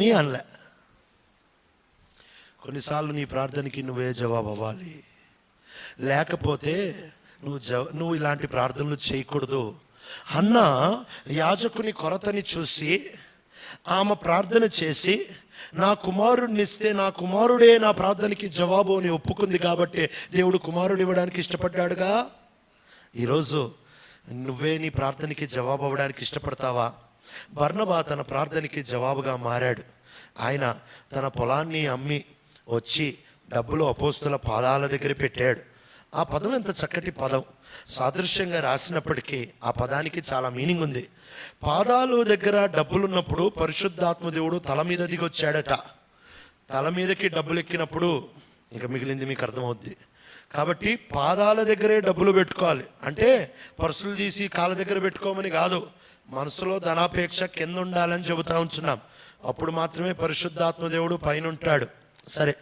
ఏమీ అనలే. కొన్నిసార్లు నీ ప్రార్థనకి నువ్వే జవాబు అవ్వాలి. లేకపోతే నువ్వు జవ నువ్వు ఇలాంటి ప్రార్థనలు చేయకూడదు. అన్న యాజకుని కొరతని చూసి ఆమె ప్రార్థన చేసి నా కుమారుడిని ఇస్తే నా కుమారుడే నా ప్రార్థనకి జవాబు అని ఒప్పుకుంది కాబట్టి దేవుడు కుమారుడు ఇవ్వడానికి ఇష్టపడ్డాడుగా? ఈరోజు నువ్వే నీ ప్రార్థనకి జవాబు అవ్వడానికి ఇష్టపడతావా? బర్ణబా తన ప్రార్థనకి జవాబుగా మారాడు. ఆయన తన పొలాన్ని అమ్మి వచ్చి డబ్బులు అపోస్తుల పాదాల దగ్గర పెట్టాడు. ఆ పదం ఎంత చక్కటి పదం. సాదృశ్యంగా రాసినప్పటికీ ఆ పదానికి చాలా మీనింగ్ ఉంది. పాదాలు దగ్గర డబ్బులున్నప్పుడు పరిశుద్ధాత్మ దేవుడు తల మీద దిగొచ్చాడట. తల మీదకి డబ్బులు ఎక్కినప్పుడు ఇక మిగిలింది మీకు అర్థమవుద్ది. కాబట్టి పాదాల దగ్గరే డబ్బులు పెట్టుకోవాలి. అంటే పర్సులు తీసి కాళ్ళ దగ్గర పెట్టుకోమని కాదు. మనసులో ధనాపేక్ష కింద ఉండాలని చెబుతా ఉంటున్నాం. అప్పుడు మాత్రమే పరిశుద్ధాత్మ దేవుడు పైన ఉంటాడు సరే.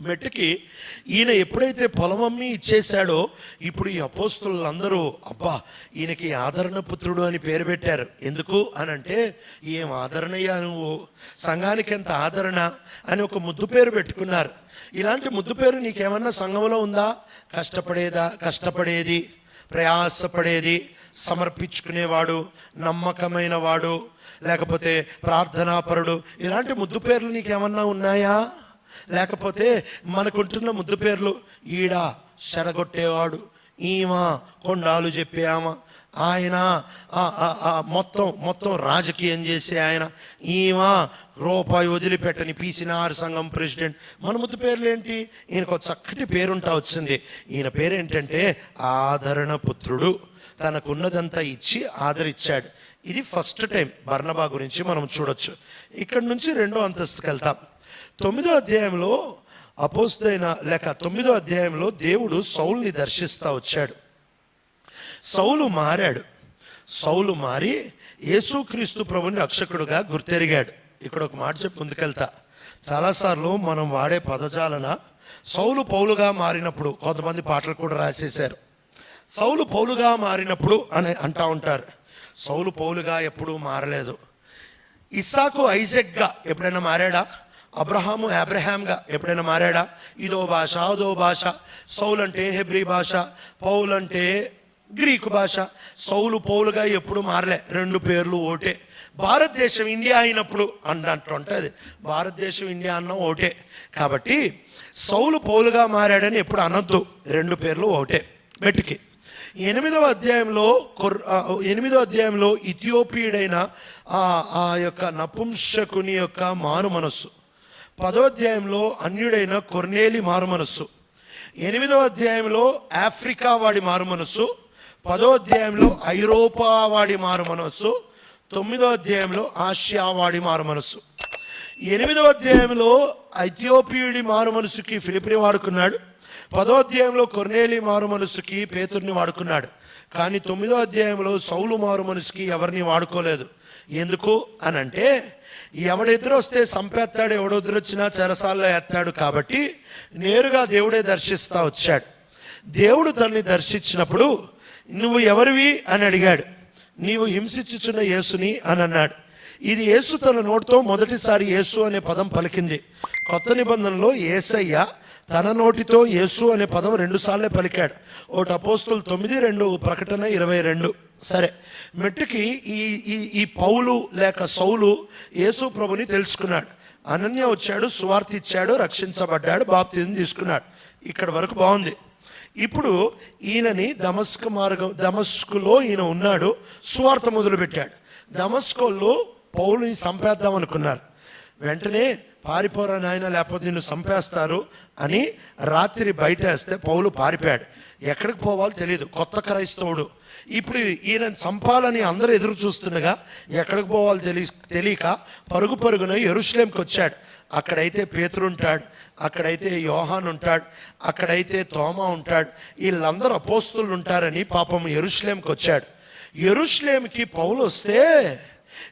మెట్టుకి ఈయన ఎప్పుడైతే పొలం అమ్మి ఇచ్చేశాడో ఇప్పుడు ఈ అపోస్తులందరూ అబ్బా ఈయనకి ఆదరణ పుత్రుడు అని పేరు పెట్టారు. ఎందుకు అని అంటే ఏం ఆదరణయ్యా నువ్వు? సంఘానికి ఎంత ఆదరణ? అని ఒక ముద్దు పేరు పెట్టుకున్నారు. ఇలాంటి ముద్దు పేరు నీకేమన్నా సంఘంలో ఉందా? కష్టపడేదా? కష్టపడేది. ప్రయాసపడేది. సమర్పించుకునేవాడు నమ్మకమైన వాడు లేకపోతే ప్రార్థనాపరుడు. ఇలాంటి ముద్దు పేర్లు నీకేమన్నా ఉన్నాయా? లేకపోతే మనకుంటున్న ముద్దు పేర్లు ఈడ చెడగొట్టేవాడు ఈమ కొండాలు చెప్పే ఆయన మొత్తం మొత్తం రాజకీయం చేసే ఆయన. ఈమ రూపాయి వదిలిపెట్టని పీసినార్ సంఘం ప్రెసిడెంట్. మన ముద్దు పేర్లు ఏంటి ఈయనకు చక్కటి పేరుంటా వచ్చింది. ఈయన పేరేంటంటే ఆదరణ పుత్రుడు. తనకున్నదంతా ఇచ్చి ఆదరిచ్చాడు. ఇది ఫస్ట్ టైం బర్ణబా గురించి మనం చూడొచ్చు. ఇక్కడ నుంచి రెండో అంతస్తుకు వెళ్తాం. తొమ్మిదో అధ్యాయంలో అపోస్తైన లేక తొమ్మిదో అధ్యాయంలో దేవుడు సౌల్ని దర్శిస్తా వచ్చాడు. సౌలు మారాడు. సౌలు మారి యేసుక్రీస్తు ప్రభుని రక్షకుడుగా గుర్తెరిగాడు. ఇక్కడ ఒక మాట చెప్పి ముందుకెళ్తా. చాలాసార్లు మనం వాడే పదజాలన సౌలు పౌలుగా మారినప్పుడు కొంతమంది పాటలు కూడా రాసేశారు. సౌలు పౌలుగా మారినప్పుడు అని అంటా ఉంటారు. సౌలు పౌలుగా ఎప్పుడూ మారలేదు. ఇస్సాకు ఐజెక్గా ఎప్పుడైనా మారాడా? అబ్రహాము అబ్రహాంగా ఎప్పుడైనా మారాడా? ఇదో భాష అదో భాష. సౌల్ అంటే హెబ్రీ భాష పౌల్ అంటే గ్రీకు భాష. సౌలు పౌలుగా ఎప్పుడు మారలే. రెండు పేర్లు ఓటే. భారతదేశం ఇండియా అయినప్పుడు అన్నట్టు ఉంటుంది భారతదేశం ఇండియా అన్న ఓటే. కాబట్టి సౌలు పౌలుగా మారాడని ఎప్పుడు అనొద్దు. రెండు పేర్లు ఒకటే మెట్టుకి. ఎనిమిదవ అధ్యాయంలో కొర్ ఎనిమిదో ఎనిమిదవ అధ్యాయంలో ఇథియోపియుడైన ఆ ఆ యొక్క నపుంసకుని యొక్క మారు మనస్సు. పదోధ్యాయంలో అన్యుడైన కొర్నేలి మారుమనస్సు. ఎనిమిదో అధ్యాయంలో ఆఫ్రికా వాడి మారుమనస్సు. పదో అధ్యాయంలో ఐరోపా వాడి మారు మనస్సు తొమ్మిదో అధ్యాయంలో ఆసియా వాడి మారు మనస్సు అధ్యాయంలో ఐథియోపియుడి మారుమనసుకి ఫిలిపిని వాడుకున్నాడు. పదో అధ్యాయంలో కొర్నేలి మారుమనసుకి పేతుర్ని వాడుకున్నాడు. కానీ తొమ్మిదో అధ్యాయంలో సౌలు మారుమనసుకి ఎవరిని వాడుకోలేదు. ఎందుకు అని అంటే ఎవడెదురు వస్తే సంపేస్తాడు ఎవడెదురు వచ్చినా చెరసాల్లో ఎత్తాడు కాబట్టి నేరుగా దేవుడే దర్శిస్తా వచ్చాడు. దేవుడు తనని దర్శించినప్పుడు నువ్వు ఎవరివి అని అడిగాడు. నీవు హింసించుచున్న యేసుని అని అన్నాడు. ఇది యేసు తన నోటితో మొదటిసారి యేసు అనే పదం పలికింది. కొత్త నిబంధనలో ఏసయ్య తన నోటితో యేసు అనే పదం రెండు సార్లే పలికాడు. ఒకటి అపోస్తులు తొమ్మిది రెండు ప్రకటన ఇరవై రెండు. సరే. మెట్టుకి ఈ ఈ ఈ పౌలు లేక సౌలు యేసు ప్రభుని తెలుసుకున్నాడు. అనన్య వచ్చాడు సువార్త ఇచ్చాడు రక్షించబడ్డాడు బాప్తిని తీసుకున్నాడు. ఇక్కడ వరకు బాగుంది. ఇప్పుడు ఈయనని దమస్క మార్గం దమస్కులో ఈయన ఉన్నాడు సువార్త మొదలుపెట్టాడు. దమస్కోల్లో పౌలుని సంపేద్దాం అనుకున్నారు. వెంటనే పారిపోరా నాయన లేకపోతే నిన్ను చంపేస్తారు అని రాత్రి బయట వేస్తే పౌలు పారిపోయాడు. ఎక్కడికి పోవాలో తెలియదు కొత్త క్రైస్తవుడు. ఇప్పుడు ఈయన చంపాలని అందరూ ఎదురు చూస్తుండగా ఎక్కడికి పోవాలో తెలి తెలియక పరుగు పరుగున ఎరుశ్లేంకి వచ్చాడు. అక్కడైతే పేతురు ఉంటాడు అక్కడైతే యోహాన్ ఉంటాడు అక్కడైతే తోమా ఉంటాడు. వీళ్ళందరూ అపోస్తులు ఉంటారని పాపం ఎరుశ్లేంకి వచ్చాడు. ఎరుశ్లేంకి పౌలు వస్తే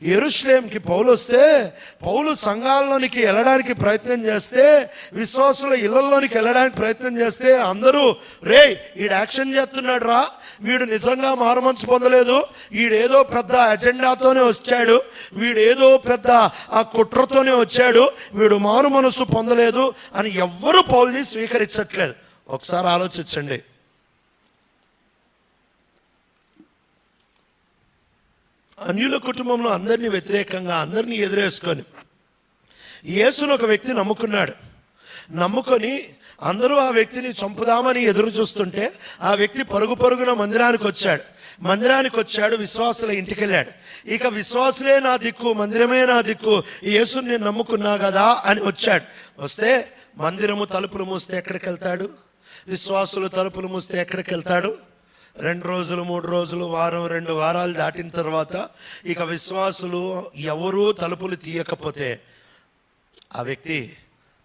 ఎరుషులేంకి పౌలు వస్తే పౌలు సంఘాల్లోనికి వెళ్ళడానికి ప్రయత్నం చేస్తే విశ్వాసుల ఇళ్ళలోనికి వెళ్ళడానికి ప్రయత్నం చేస్తే అందరూ రే వీడు యాక్షన్ చేస్తున్నాడు రా వీడు నిజంగా మారుమనసు పొందలేదు. వీడేదో పెద్ద అజెండాతోనే వచ్చాడు. వీడేదో పెద్ద ఆ కుట్రతోనే వచ్చాడు. వీడు మారు మనసు పొందలేదు అని ఎవ్వరూ పౌల్ని స్వీకరించట్లేదు. ఒకసారి ఆలోచించండి. అన్యుల కుటుంబంలో అందరినీ వ్యతిరేకంగా అందరినీ ఎదురేసుకొని యేసును ఒక వ్యక్తి నమ్ముకున్నాడు. నమ్ముకొని అందరూ ఆ వ్యక్తిని చంపుదామని ఎదురు చూస్తుంటే ఆ వ్యక్తి పరుగు పరుగున మందిరానికి వచ్చాడు. మందిరానికి వచ్చాడు విశ్వాసుల ఇంటికి వెళ్ళాడు ఇక విశ్వాసులే నా దిక్కు మందిరమే నా దిక్కు యేసుని నేను నమ్ముకున్నా కదా అని వచ్చాడు. వస్తే మందిరము తలుపులు మూస్తే ఎక్కడికి వెళ్తాడు విశ్వాసులు తలుపులు మూస్తే ఎక్కడికి వెళ్తాడు రెండు రోజులు మూడు రోజులు వారం రెండు వారాలు దాటిన తర్వాత ఇక విశ్వాసులు ఎవరూ తలుపులు తీయకపోతే ఆ వ్యక్తి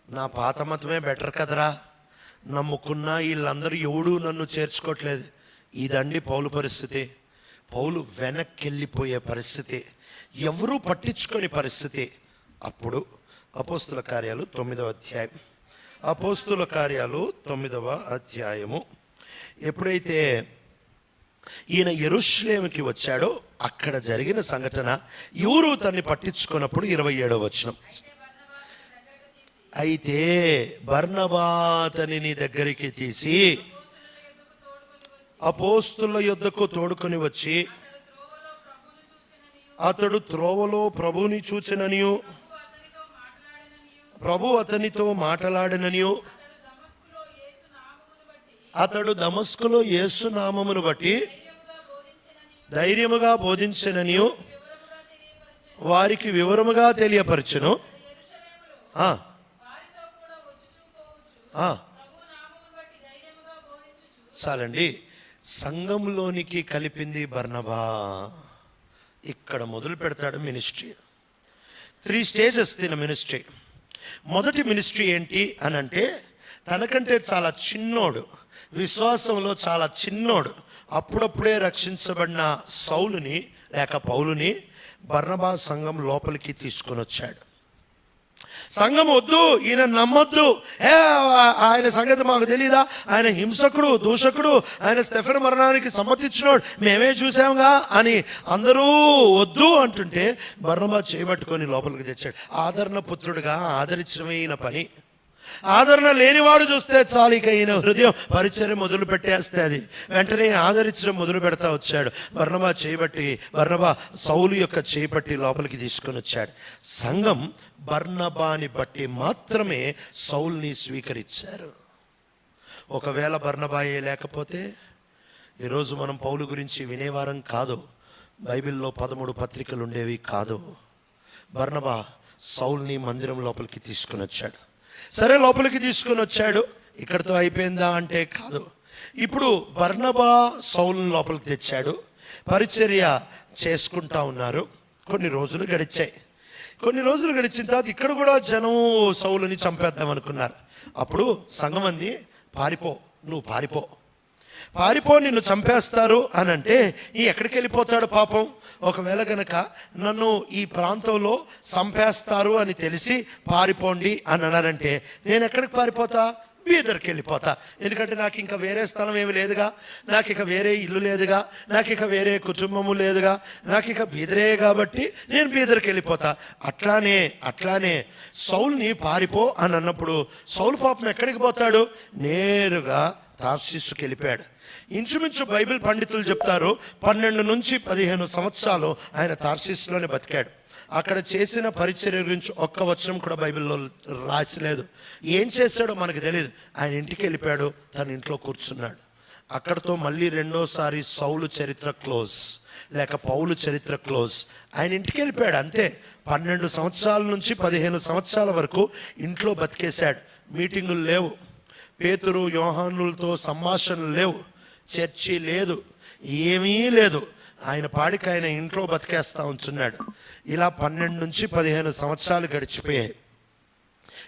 నా పాత మతమే బెటర్ కదరా. నమ్ముకున్న వీళ్ళందరూ ఎవడూ నన్ను చేర్చుకోవట్లేదు ఇదండి పౌలు పరిస్థితి. పౌలు వెనక్కి వెళ్ళిపోయే పరిస్థితి. ఎవరూ పట్టించుకొని పరిస్థితి. అప్పుడు అపోస్తుల కార్యాలు తొమ్మిదవ అధ్యాయం. అపోస్తుల కార్యాలు తొమ్మిదవ అధ్యాయము. ఎప్పుడైతే ఈయన ఎరుషులేమికి వచ్చాడో అక్కడ జరిగిన సంఘటన ఎవరు తన్ని పట్టించుకున్నప్పుడు ఇరవై ఏడవ వచనం. అయితే బర్ణబాతని నీ దగ్గరికి తీసి అపోస్తుల యుద్ధకు తోడుకొని వచ్చి అతడు త్రోవలో ప్రభుని చూచిననియు ప్రభు అతనితో మాట్లాడిననియు అతడు దమస్కులో యేసునామమును బట్టి ధైర్యముగా బోధించనని వారికి వివరముగా తెలియపరచును. చాలండి. సంఘంలోనికి కలిపింది బర్ణభా ఇక్కడ మొదలు పెడతాడు మినిస్ట్రీ. త్రీ స్టేజెస్ తిన మినిస్ట్రీ. మొదటి మినిస్ట్రీ ఏంటి అని అంటే తనకంటే చాలా చిన్నోడు. విశ్వాసంలో చాలా చిన్నోడు. అప్పుడప్పుడే రక్షించబడిన సౌలుని లేక పౌలుని బర్ణబా సంఘం లోపలికి తీసుకొని వచ్చాడు. సంఘం వద్దు ఈయన నమ్మొద్దు. ఏ ఆయన సంగతి మాకు తెలియదా ఆయన హింసకుడు దూషకుడు ఆయన స్టెఫెన్ మరణానికి సమ్మతించినోడు. మేమే చూసాంగా అని అందరూ వద్దు అంటుంటే బర్ణబా చేయబట్టుకొని లోపలికి తెచ్చాడు. ఆదరణ పుత్రుడుగా ఈయన పని ఆదరణ లేనివాడు చూస్తే చాలు ఇక ఈయన హృదయం పరిచయం మొదలు పెట్టేస్తుంది వెంటనే ఆదరించడం మొదలు పెడతా వచ్చాడు. వర్ణబా చేయబట్టి వర్ణబా సౌలు యొక్క చేపట్టి లోపలికి తీసుకొని వచ్చాడు. సంఘం బర్ణబాని బట్టి మాత్రమే సౌల్ని స్వీకరించారు. ఒకవేళ బర్ణబాయే లేకపోతే ఈరోజు మనం పౌలు గురించి వినేవారం కాదు. బైబిల్లో పదమూడు పత్రికలు ఉండేవి కాదు. బర్ణబా సౌల్ని మందిరం లోపలికి తీసుకుని వచ్చాడు. సరే లోపలికి తీసుకుని వచ్చాడు. ఇక్కడితో అయిపోయిందా అంటే కాదు. ఇప్పుడు బర్ణబా సౌల్ని లోపలికి తెచ్చాడు. పరిచర్య చేసుకుంటా ఉన్నారు. కొన్ని రోజులు గడిచాయి. కొన్ని రోజులు గడిచిన తర్వాత ఇక్కడ కూడా జనం సౌలుని చంపేద్దాం అనుకున్నారు. అప్పుడు సంగం అంది పారిపో నువ్వు పారిపో. పారిపో నిన్ను చంపేస్తారు అని అంటే ఈ ఎక్కడికి వెళ్ళిపోతాడు పాపం? ఒకవేళ గనక నన్ను ఈ ప్రాంతంలో చంపేస్తారు అని తెలిసి పారిపోండి అని అన్నారంటే నేను ఎక్కడికి పారిపోతా? బీదర్కి వెళ్ళిపోతా. ఎందుకంటే నాకు ఇంకా వేరే స్థలం ఏమి లేదుగా. నాకు ఇక వేరే ఇల్లు లేదుగా. నాకు ఇక వేరే కుటుంబము లేదుగా. నాకు ఇక బీదరే కాబట్టి నేను బీదర్కి వెళ్ళిపోతా. అట్లానే అట్లానే సౌల్ని పారిపో అని అన్నప్పుడు సౌలు పాపం ఎక్కడికి పోతాడు? నేరుగా తార్సిస్సుకి వెళ్ళిపోయాడు ఇంచుమించు బైబిల్ పండితులు చెప్తారు పన్నెండు నుంచి పదిహేను సంవత్సరాలు ఆయన తార్సిస్లోనే బతికాడు. అక్కడ చేసిన పరిచర్య గురించి ఒక్క వచనం కూడా బైబిల్లో రాసలేదు. ఏం చేశాడో మనకు తెలియదు ఆయన ఇంటికి వెళ్ళిపోయాడు తన ఇంట్లో కూర్చున్నాడు. అక్కడతో మళ్ళీ రెండోసారి సౌలు చరిత్ర క్లోజ్ లేక పౌలు చరిత్ర క్లోజ్. ఆయన ఇంటికి వెళ్ళిపోయాడు అంతే. పన్నెండు సంవత్సరాల నుంచి పదిహేను సంవత్సరాల వరకు ఇంట్లో బతికేశాడు. మీటింగులు లేవు పేతురు యోహానులతో సంభాషణలు లేవు. చర్చి లేదు. ఏమీ లేదు. ఆయన పాడికి ఆయన ఇంట్లో బతికేస్తా ఉంచున్నాడు. ఇలా పన్నెండు నుంచి పదిహేను సంవత్సరాలు గడిచిపోయాయి.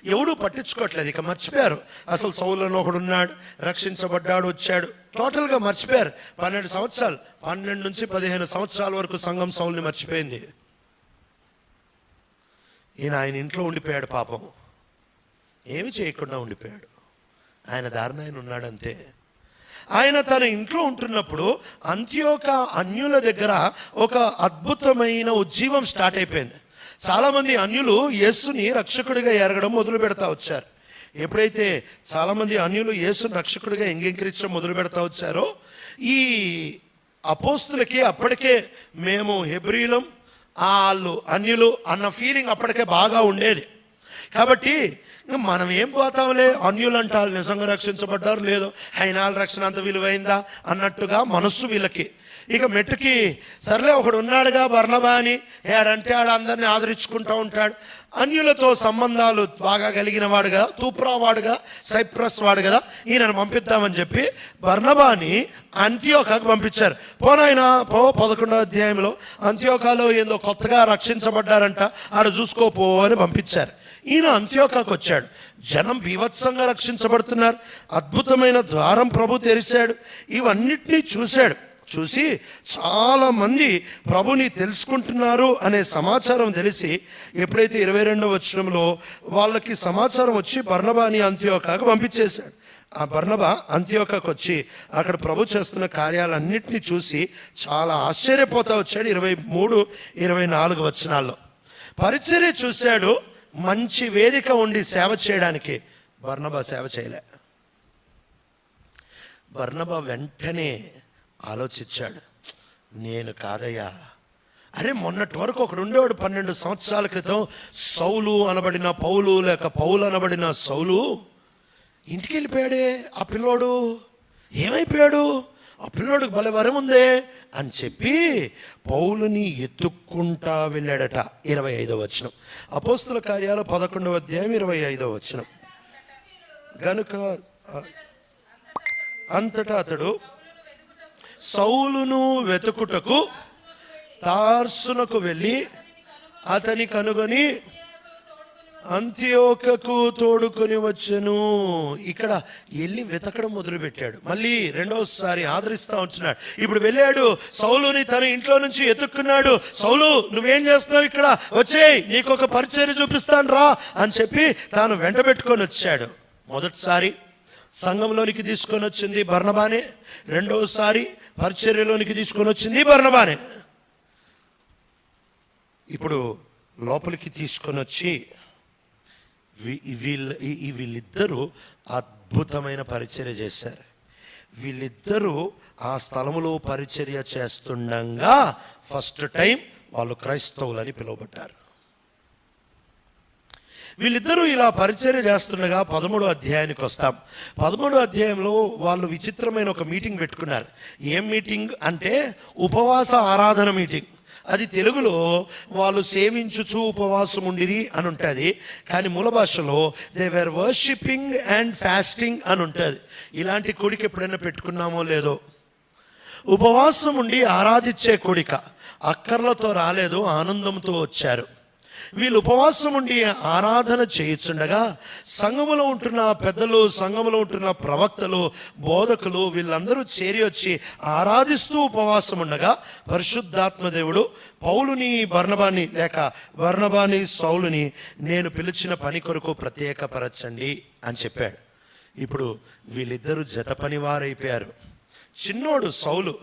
ఎవడూ పట్టించుకోవట్లేదు. ఇక మర్చిపోయారు. అసలు సౌలను ఒకడు ఉన్నాడు రక్షించబడ్డాడు వచ్చాడు. టోటల్గా మర్చిపోయారు. పన్నెండు సంవత్సరాలు. పన్నెండు నుంచి పదిహేను సంవత్సరాల వరకు సంఘం సౌల్ని మర్చిపోయింది. ఈయన ఆయన ఇంట్లో ఉండిపోయాడు పాపం. ఏమి చేయకుండా ఉండిపోయాడు. ఆయన దారిన ఆయన ఉన్నాడంతే. ఆయన తన ఇంట్లో ఉంటున్నప్పుడు అంత్యోక అన్యుల దగ్గర ఒక అద్భుతమైన ఉజ్జీవం స్టార్ట్ అయిపోయింది. చాలామంది అన్యులు యేసుని రక్షకుడిగా ఎరగడం మొదలు పెడతా వచ్చారు. ఎప్పుడైతే చాలామంది అన్యులు యేసుని రక్షకుడిగా ఎంగీకరించడం మొదలు పెడతా వచ్చారో ఈ అపోస్తులకి అప్పటికే మేము హెబ్రీలం వాళ్ళు అన్యులు అన్న ఫీలింగ్ అప్పటికే బాగా ఉండేది. కాబట్టి మనం ఏం పోతాంలే అన్యులు అంటారు నిజంగా రక్షించబడ్డారు లేదో. హైనాల రక్షణ అంత విలువైందా? అన్నట్టుగా మనస్సు వీళ్ళకి. ఇక మెట్టుకి సర్లే ఒకడు ఉన్నాడుగా బర్ణబా అని. ఏడంటే ఆడు అందరిని ఆదరించుకుంటూ ఉంటాడు. అన్యులతో సంబంధాలు బాగా కలిగిన వాడు కదా తూప్రా వాడు కదా సైప్రస్ వాడు కదా. ఈయనను పంపిద్దామని చెప్పి బర్ణబాని అంత్యోకాకు పంపించారు. పోనాయన పో పదకొండవ అధ్యాయంలో. అంత్యోకాలో ఏందో కొత్తగా రక్షించబడ్డారంట. ఆడ చూసుకోపో అని పంపించారు. ఈయన అంత్యోకాకు వచ్చాడు. జనం బీభత్సంగా రక్షించబడుతున్నారు. అద్భుతమైన ద్వారం ప్రభు తెరిచాడు. ఇవన్నిటినీ చూశాడు. చూసి చాలా మంది ప్రభుని తెలుసుకుంటున్నారు అనే సమాచారం తెలిసి ఎప్పుడైతే ఇరవై రెండవ వచనంలో వాళ్ళకి సమాచారం వచ్చి బర్ణబాని అంత్యోకాకు పంపించేశాడు. ఆ బర్ణబ అంత్యోకాకు వచ్చి అక్కడ ప్రభు చేస్తున్న కార్యాలన్నింటినీ చూసి చాలా ఆశ్చర్యపోతా వచ్చాడు ఇరవై మూడు ఇరవై నాలుగు వచనాల్లో. పరిచర్య చూశాడు. మంచి వేదిక ఉండి సేవ చేయడానికి బర్ణబా సేవ చేయలే. బర్ణబా వెంటనే ఆలోచించాడు. నేను కాదయ్యా. అరే మొన్నటి వరకు ఒకడు ఉండేవాడు పన్నెండు సంవత్సరాల క్రితం. సౌలు అనబడిన పౌలు లేక పౌలు అనబడిన సౌలు. ఇంటికి వెళ్ళిపోయాడే ఆ పిల్లోడు. ఏమైపోయాడు? ఆ పిల్లోడికి భలే వరం ఉందే అని చెప్పి పౌలుని ఎత్తుక్కుంటా వెళ్ళాడట. ఇరవై ఐదో వచనం. అపోస్తుల కార్యాలు పదకొండవ అధ్యాయం ఇరవై ఐదో వచనం. గనుక అంతటా అతడు సౌలును వెతుకుటకు తార్సునకు వెళ్ళి అతని కనుగొని అంత్యోకకు తోడుకొని వచ్చను. ఇక్కడ వెళ్ళి వెతకడం మొదలుపెట్టాడు. మళ్ళీ రెండోసారి ఆదరిస్తా ఉంటున్నాడు. ఇప్పుడు వెళ్ళాడు. సౌలుని తన ఇంట్లో నుంచి ఎతుక్కున్నాడు సౌలు నువ్వేం చేస్తున్నావు ఇక్కడ? వచ్చేయ్ నీకు ఒక పరిచర్య చూపిస్తాను రా అని చెప్పి తాను వెంట పెట్టుకొని వచ్చాడు. మొదటిసారి సంఘంలోనికి తీసుకొని వచ్చింది బర్ణబానే రెండోసారి పరిచర్యలోనికి తీసుకొని వచ్చింది బర్ణబానే ఇప్పుడు లోపలికి తీసుకొని వచ్చి వీళ్ళ ఈ- వీళ్ళిద్దరూ అద్భుతమైన పరిచర్య చేశారు. వీళ్ళిద్దరూ ఆ స్థలములో పరిచర్య చేస్తుండగా ఫస్ట్ టైం వాళ్ళు క్రైస్తవులని పిలువబడ్డారు. వీళ్ళిద్దరూ ఇలా పరిచర్య చేస్తుండగా పదమూడో అధ్యాయానికి వస్తాం. పదమూడో అధ్యాయంలో వాళ్ళు విచిత్రమైన ఒక మీటింగ్ పెట్టుకున్నారు. ఏం మీటింగ్ అంటే ఉపవాస ఆరాధన మీటింగ్. అది తెలుగులో వాళ్ళు సేవించుచు ఉపవాసం ఉండిరి అని ఉంటుంది కానీ మూల భాషలో they were worshipping and fasting అని ఉంటుంది ఇలాంటి కోడిక ఎప్పుడైనా పెట్టుకున్నామో లేదో? ఉపవాసం ఉండి ఆరాధించే కోడిక. అక్కర్లతో రాలేదు ఆనందంతో వచ్చారు. వీళ్ళు ఉపవాసం ఉండి ఆరాధన చేయుచుండగా సంఘములో ఉంటున్న పెద్దలు సంఘములో ఉంటున్న ప్రవక్తలు బోధకులు వీళ్ళందరూ చేరి వచ్చి ఆరాధిస్తూ ఉపవాసం ఉండగా పరిశుద్ధాత్మ దేవుడు పౌలుని బర్ణబాని లేక బర్ణబాని సౌలుని నేను పిలిచిన పని కొరకు ప్రత్యేకపరచండి అని చెప్పాడు. ఇప్పుడు వీళ్ళిద్దరూ జత పనివారైపోయారు. చిన్నోడు సౌలు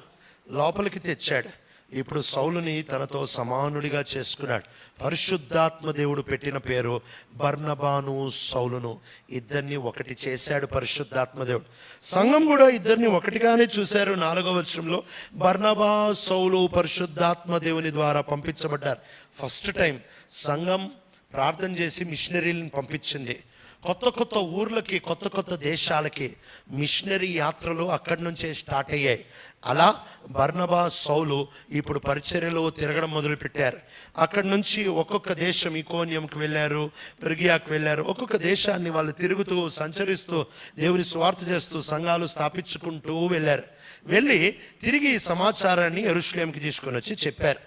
లోపలికి తెచ్చాడు. ఇప్పుడు సౌలుని తనతో సమానుడిగా చేసుకున్నాడు. పరిశుద్ధాత్మ దేవుడు పెట్టిన పేరు బర్ణబాను సౌలును. ఇద్దరిని ఒకటి చేశాడు పరిశుద్ధాత్మ దేవుడు. సంఘం కూడా ఇద్దరిని ఒకటిగానే చూశారు. నాలుగవ వచనంలో బర్ణబా సౌలు పరిశుద్ధాత్మ దేవుని ద్వారా పంపించబడ్డారు. ఫస్ట్ టైం సంఘం ప్రార్థన చేసి మిషనరీలను పంపించింది. కొత్త కొత్త ఊర్లకి కొత్త కొత్త దేశాలకి మిషనరీ యాత్రలు అక్కడి నుంచే స్టార్ట్ అయ్యాయి. అలా బర్ణబా సౌలు ఇప్పుడు పరిచర్యలో తిరగడం మొదలుపెట్టారు. అక్కడి నుంచి ఒక్కొక్క దేశం ఈకోనియంకి వెళ్ళారు పెరిగియాకు వెళ్ళారు. ఒక్కొక్క దేశాన్ని వాళ్ళు తిరుగుతూ సంచరిస్తూ దేవుని స్వార్థ చేస్తూ సంఘాలు స్థాపించుకుంటూ వెళ్ళారు. వెళ్ళి తిరిగి ఈ సమాచారాన్ని ఎరుషులేంకి తీసుకొని వచ్చి చెప్పారు.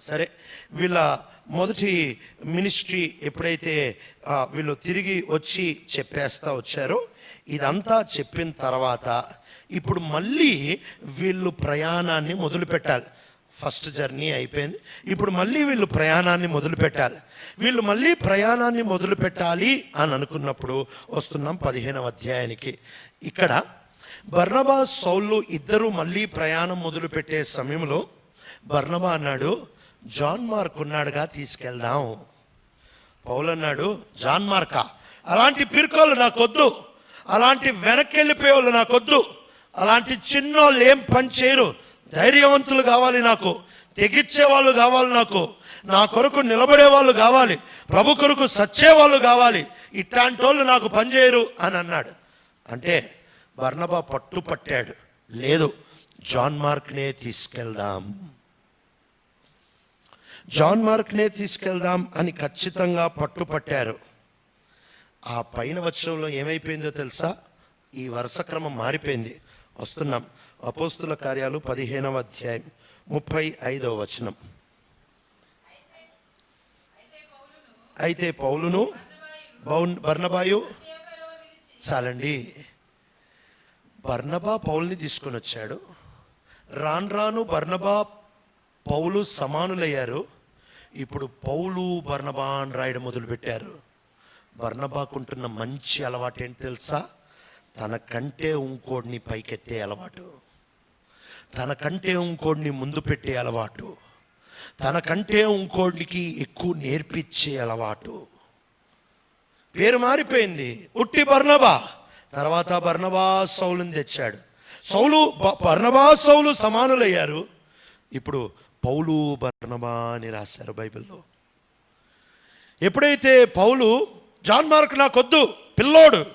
సరే వీళ్ళ మొదటి మినిస్ట్రీ ఎప్పుడైతే వీళ్ళు తిరిగి వచ్చి చెప్పేస్తా వచ్చారో ఇదంతా చెప్పిన తర్వాత ఇప్పుడు మళ్ళీ వీళ్ళు ప్రయాణాన్ని మొదలు పెట్టాలి ఫస్ట్ జర్నీ అయిపోయింది. ఇప్పుడు మళ్ళీ వీళ్ళు ప్రయాణాన్ని మొదలు పెట్టాలి వీళ్ళు మళ్ళీ ప్రయాణాన్ని మొదలు పెట్టాలి అని అనుకున్నప్పుడు వస్తున్నాం పదిహేనవ అధ్యాయానికి. ఇక్కడ బర్నబా సౌళ్ళు ఇద్దరు మళ్ళీ ప్రయాణం మొదలుపెట్టే సమయంలో బర్నబా అన్నాడు జాన్ మార్క్ ఉన్నాడుగా తీసుకెళ్దాం. పౌలన్నాడు జాన్ మార్కా అలాంటి పిరుకోళ్ళు నాకొద్దు. అలాంటి వెనక్కి వెళ్ళిపోయే వాళ్ళు నాకొద్దు. అలాంటి చిన్నోళ్ళు ఏం పని చేయరు. ధైర్యవంతులు కావాలి నాకు. తెగిచ్చే వాళ్ళు కావాలి నాకు. నా కొరకు నిలబడే వాళ్ళు కావాలి. ప్రభు కొరకు సచ్చే వాళ్ళు కావాలి. ఇట్లాంటి వాళ్ళు నాకు పనిచేయరు అని అన్నాడు. అంటే వర్ణబా పట్టు పట్టాడు లేదు జాన్ మార్క్నే తీసుకెళ్దాం. జాన్ మార్క్నే తీసుకెళ్దాం అని ఖచ్చితంగా పట్టుపట్టారు. ఆ పైన వచనంలో ఏమైపోయిందో తెలుసా? ఈ వరుస క్రమం మారిపోయింది. వస్తున్నాం. అపోస్తుల కార్యాలు పదిహేనవ అధ్యాయం ముప్పై ఐదవ వచనం. అయితే పౌలును బౌన్ బర్ణబాయు చాలండి. బర్ణబా పౌల్ని తీసుకొని వచ్చాడు. రాను రాను బర్ణబా పౌలు సమానులయ్యారు. ఇప్పుడు పౌలు బర్నబా అని రాయడం మొదలుపెట్టారు. బర్నబాకుంటున్న మంచి అలవాటు ఏంటి తెలుసా? తనకంటే ఇంకోడిని పైకెత్తే అలవాటు. తనకంటే ఇంకోడిని ముందు పెట్టే అలవాటు. తనకంటే ఇంకోడికి ఎక్కువ నేర్పించే అలవాటు. పేరు మారిపోయింది. ఉట్టి బర్నబా. తర్వాత బర్నబా సౌలుని తెచ్చాడు. సౌలు బ- బర్నబా సౌలు సమానులయ్యారు. ఇప్పుడు పౌలు బర్నబా అని రాశారు బైబిల్లో. ఎప్పుడైతే పౌలు జాన్ మార్క్ నాకొద్దు పిల్లోడు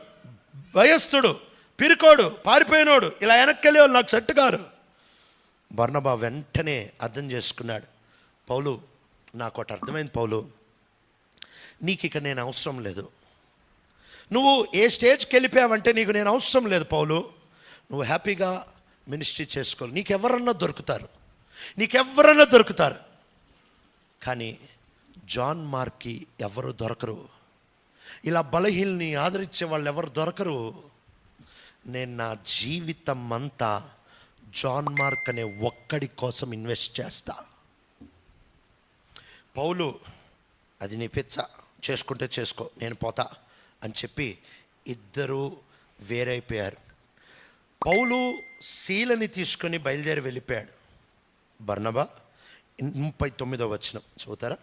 వయస్థుడు పిరికోడు పారిపోయినోడు ఇలా వెనక్కి వెళ్ళే నాకు సెట్ గారు బర్ణబా వెంటనే అర్థం చేసుకున్నాడు పౌలు నాకు ఒకటి అర్థమైంది పౌలు. నీకు ఇక నేను అవసరం లేదు. నువ్వు ఏ స్టేజ్కి వెళ్ళిపోయావంటే నీకు నేను అవసరం లేదు పౌలు. నువ్వు హ్యాపీగా మినిస్ట్రీ చేసుకోవాలి. నీకెవరన్నా దొరుకుతారు. నీకెవరైనా దొరుకుతారు. కానీ జాన్ మార్కి ఎవరు దొరకరు. ఇలా బలహీల్ని ఆదరించే వాళ్ళు ఎవరు దొరకరు. నేను నా జీవితం అంతా జాన్ మార్క్ అనే ఒక్కడి కోసం ఇన్వెస్ట్ చేస్తా. పౌలు అది నీ పిచ్చ. చేసుకుంటే చేసుకో నేను పోతా అని చెప్పి ఇద్దరు వేరైపోయారు. పౌలు శీలని తీసుకొని బయలుదేరి వెళ్ళిపోయాడు. బర్నబా. ముప్పై తొమ్మిదో వచ్చిన చూతారా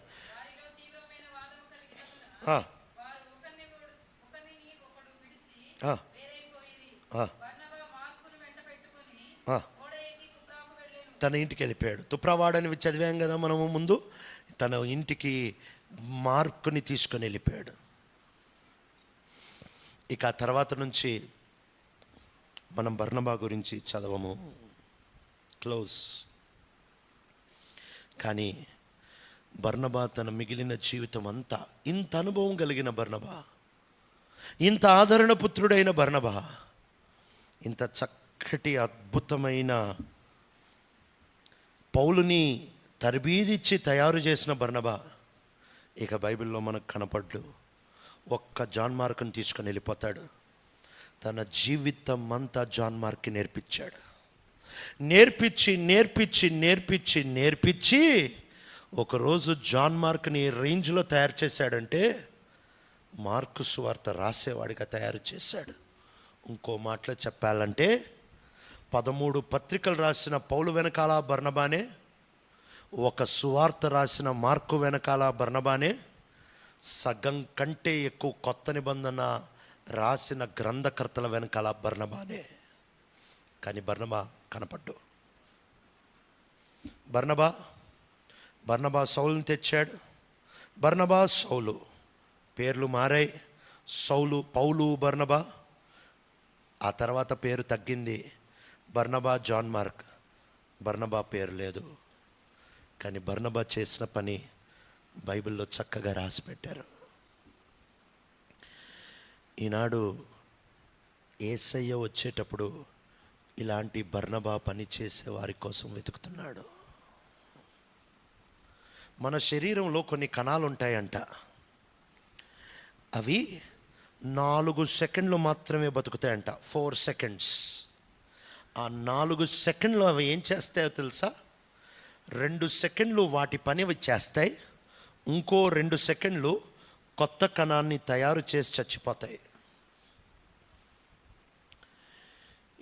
తన ఇంటికి వెళ్ళిపోయాడు. తుప్రవాడని చదివాం కదా మనము ముందు? తన ఇంటికి మార్కుని తీసుకొని వెళ్ళిపోయాడు. ఇక ఆ తర్వాత నుంచి మనం బర్ణబా గురించి చదవము. క్లోజ్. కానీ బర్ణబా తన మిగిలిన జీవితం అంతా ఇంత అనుభవం కలిగిన బర్ణబా ఇంత ఆదరణ పుత్రుడైన బర్ణబా ఇంత చక్కటి అద్భుతమైన పౌలుని తరబీదిచ్చి తయారు చేసిన బర్ణబా ఇక బైబిల్లో మనకు కనపడ్డు ఒక్క జాన్ తీసుకుని తీసుకొని వెళ్ళిపోతాడు. తన జీవితం అంతా జాన్ మార్క్కి నేర్పించాడు. నేర్పించి నేర్పించి నేర్పించి నేర్పించి ఒకరోజు జాన్ మార్క్ని రేంజ్లో తయారు చేశాడంటే మార్కు సువార్త రాసేవాడిగా తయారు చేశాడు. ఇంకో మాటలో చెప్పాలంటే పదమూడు పత్రికలు రాసిన పౌలు వెనకాల బర్ణబానే ఒక సువార్త రాసిన మార్కు వెనకాల బర్ణబానే సగం కంటే ఎక్కువ కొత్త నిబంధన రాసిన గ్రంథకర్తల వెనకాల బర్ణబానే కానీ బర్ణబా కనపడ్డు. బర్నబా బర్నబా సౌలుని తెచ్చాడు. బర్నబా సౌలు. పేర్లు మారాయి. సౌలు పౌలు బర్నబా. ఆ తర్వాత పేరు తగ్గింది. బర్నబా జాన్ మార్క్. బర్నబా పేరు లేదు. కానీ బర్ణబా చేసిన పని బైబిల్లో చక్కగా రాసి పెట్టారు. ఈనాడు ఏసయ్య వచ్చేటప్పుడు ఇలాంటి బర్ణబా పని చేసే వారి కోసం వెతుకుతున్నాడు. మన శరీరంలో కొన్ని కణాలు ఉంటాయంట. అవి నాలుగు సెకండ్లు మాత్రమే బతుకుతాయంట. Four seconds. ఆ నాలుగు సెకండ్లు అవి ఏం చేస్తాయో తెలుసా? రెండు సెకండ్లు వాటి పని అవి చేస్తాయి. ఇంకో రెండు సెకండ్లు కొత్త కణాన్ని తయారు చేసి చచ్చిపోతాయి.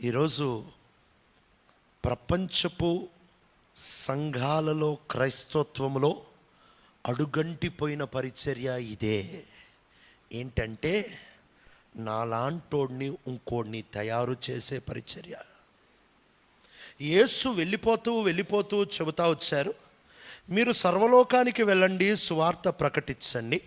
ఈరోజు ప్రపంచపు సంఘాలలో క్రైస్తత్వంలో అడుగంటిపోయిన పరిచర్య ఇదే. ఏంటంటే నాలాంటోడిని ఇంకోడిని తయారు చేసే పరిచర్య. యేసు వెళ్ళిపోతూ వెళ్ళిపోతూ చెబుతా వచ్చారు. మీరు సర్వలోకానికి వెళ్ళండి సువార్త ప్రకటించండి.